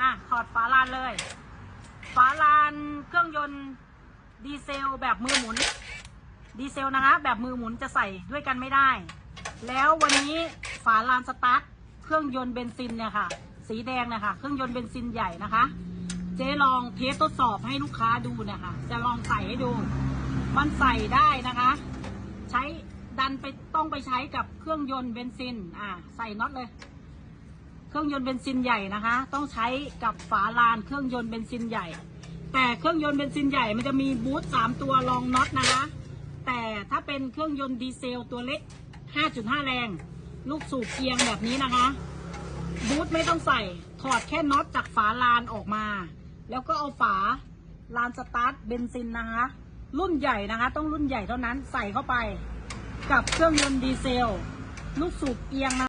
อะหอดฝาลานเลย ฝาลานเครื่องยนต์ดีเซลแบบมือหมุน ดีเซลนะคะแบบมือหมุนจะใส่ด้วยกันไม่ได้ แล้ววันนี้ฝาลานสตาร์ทเครื่องยนต์เบนซินเนี่ยค่ะ สีแดงนี่ยค่ะเครื่องยนต์เบนซินใหญ่นะคะ เจ๊ลองเทสทดสอบให้ลูกค้าดูนี่ยค่ะจะลองใส่ให้ดู มันใส่ได้นะคะ ใช้ดันไปต้องไปใช้กับเครื่องยนต์เบนซิน อ่า ใส่น็อตเลย เครื่องยนต์เบนซินใหญ่นะคะ ต้องใช้กับฝาลานเครื่องยนต์เบนซินใหญ่ แต่เครื่องยนต์เบนซินใหญ่มันจะมีบูทสามตัวรองน็อตนะคะ แต่ถ้าเป็นเครื่องยนต์ดีเซลตัวเล็ก 5.5 แรง ลูกสูบเอียงแบบนี้นะคะ บูทไม่ต้องใส่ถอดแค่น็อตจากฝาลานออกมา แล้วก็เอาฝาลานสตาร์ทเบนซินนะคะ รุ่นใหญ่นะคะ ต้องรุ่นใหญ่เท่านั้นใส่เข้าไป กับเครื่องยนต์ดีเซล ลูกสูบเอียงนะ